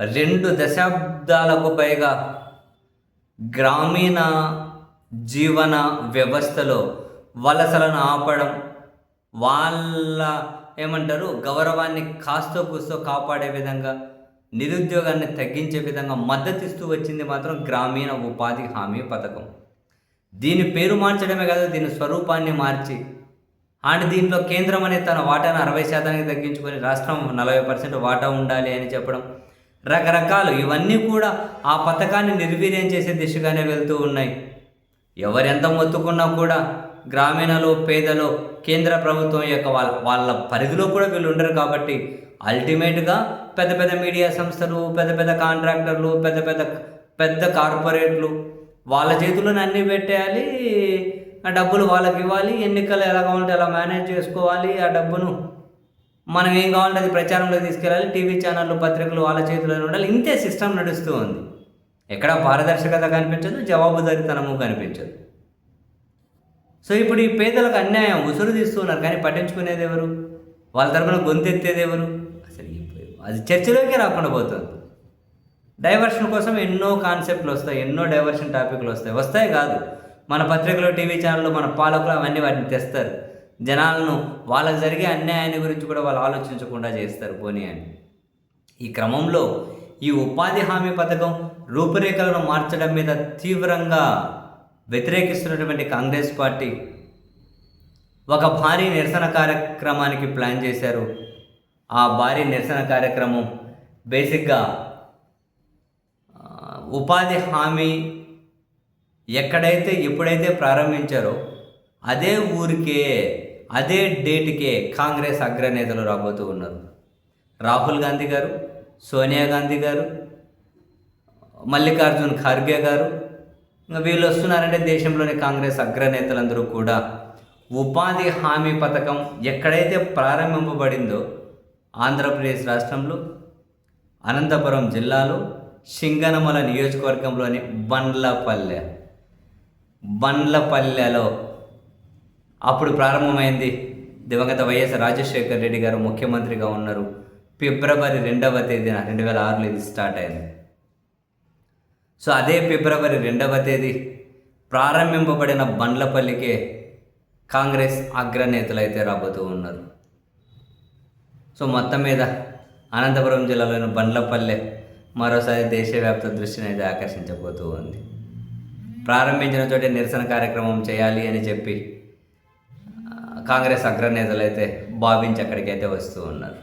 రెండు దశాబ్దాలకు పైగా గ్రామీణ జీవన వ్యవస్థలో వలసలను ఆపడం వాళ్ళ ఏమంటారు గౌరవాన్ని కాస్తో కూస్తో కాపాడే విధంగా నిరుద్యోగాన్ని తగ్గించే విధంగా మద్దతు ఇస్తూ వచ్చింది మాత్రం గ్రామీణ ఉపాధి హామీ పథకం. దీని పేరు మార్చడమే కాదు దీని స్వరూపాన్ని మార్చి అండ్ దీంట్లో కేంద్రం అనేది తన వాటాను అరవై శాతానికి తగ్గించుకొని రాష్ట్రం నలభై పర్సెంట్ వాటా ఉండాలి అని చెప్పడం రకరకాలు ఇవన్నీ కూడా ఆ పథకాన్ని నిర్వీర్యం చేసే దిశగానే వెళ్తూ ఉన్నాయి. ఎవరెంత మొత్తుకున్నా కూడా గ్రామీణలో పేదలో కేంద్ర ప్రభుత్వం యొక్క వాళ్ళ వాళ్ళ పరిధిలో కూడా వీళ్ళు ఉండరు కాబట్టి అల్టిమేట్గా పెద్ద పెద్ద మీడియా సంస్థలు పెద్ద పెద్ద కాంట్రాక్టర్లు పెద్ద పెద్ద పెద్ద కార్పొరేట్లు వాళ్ళ చేతుల్లోనే అన్నీ పెట్టేయాలి. ఆ డబ్బులు వాళ్ళకి ఇవ్వాలి. ఎన్నికలు ఎలా కావాలంటే ఎలా మేనేజ్ చేసుకోవాలి. ఆ డబ్బును మనం ఏం కావాలంటే అది ప్రచారంలో తీసుకెళ్ళాలి. టీవీ ఛానళ్ళు పత్రికలు వాళ్ళ చేతిలోనే ఉండాలి. ఇంతే సిస్టమ్ నడుస్తూ ఉంది. ఎక్కడ పారదర్శకత కనిపించదు జవాబుదారీతనము కనిపించదు. సో ఇప్పుడు ఈ పేదలకు అన్యాయం ఉసురు తీస్తున్నారు కానీ పట్టించుకునేది ఎవరు? వాళ్ళ తరపున గొంతెత్తేది ఎవరు? అసలు అది చర్చలోకే రాకుండా పోతుంది. డైవర్షన్ కోసం ఎన్నో కాన్సెప్ట్లు వస్తాయి ఎన్నో డైవర్షన్ టాపిక్లు వస్తాయి. వస్తాయి కాదు. మన పత్రికలు టీవీ ఛానళ్ళు మన పాలకులు అవన్నీ వాటిని తెస్తారు. జనాలను వాళ్ళకు జరిగే అన్యాయాన్ని గురించి కూడా వాళ్ళు ఆలోచించకుండా చేస్తారు పోనీ అని. ఈ క్రమంలో ఈ ఉపాధి హామీ పథకం రూపురేఖలను మార్చడం మీద తీవ్రంగా వ్యతిరేకిస్తున్నటువంటి కాంగ్రెస్ పార్టీ ఒక భారీ నిరసన కార్యక్రమానికి ప్లాన్ చేశారు. ఆ భారీ నిరసన కార్యక్రమం బేసిక్గా ఉపాధి హామీ ఎక్కడైతే ఎప్పుడైతే ప్రారంభించారో అదే ఊరికే అదే డేట్కే కాంగ్రెస్ అగ్రనేతలు రాబోతూ ఉన్నారు. రాహుల్ గాంధీ గారు సోనియా గాంధీ గారు మల్లికార్జున్ ఖార్గే గారు ఇంకా వీళ్ళు వస్తున్నారంటే దేశంలోని కాంగ్రెస్ అగ్రనేతలందరూ కూడా ఉపాధి హామీ పథకం ఎక్కడైతే ప్రారంభింపబడిందో ఆంధ్రప్రదేశ్ రాష్ట్రంలో అనంతపురం జిల్లాలో సింగనమల నియోజకవర్గంలోని బండ్లపల్లె. బండ్లపల్లెలో అప్పుడు ప్రారంభమైంది దివంగత వైఎస్ రాజశేఖర్ రెడ్డి గారు ముఖ్యమంత్రిగా ఉన్నారు. ఫిబ్రవరి రెండవ తేదీన రెండు వేల ఆరులో ఇది స్టార్ట్ అయింది. సో అదే ఫిబ్రవరి రెండవ తేదీ ప్రారంభింపబడిన బండ్లపల్లికే కాంగ్రెస్ అగ్రనేతలు అయితే రాబోతూ ఉన్నారు. సో మొత్తం మీద అనంతపురం జిల్లాలోని బండ్లపల్లె మరోసారి దేశవ్యాప్త దృష్టిని అయితే ఆకర్షించబోతూ ఉంది. ప్రారంభించిన చోటే నిరసన కార్యక్రమం చేయాలి అని చెప్పి కాంగ్రెస్ అగ్రనేతలు అయితే భావించి అక్కడికైతే వస్తూ ఉన్నారు.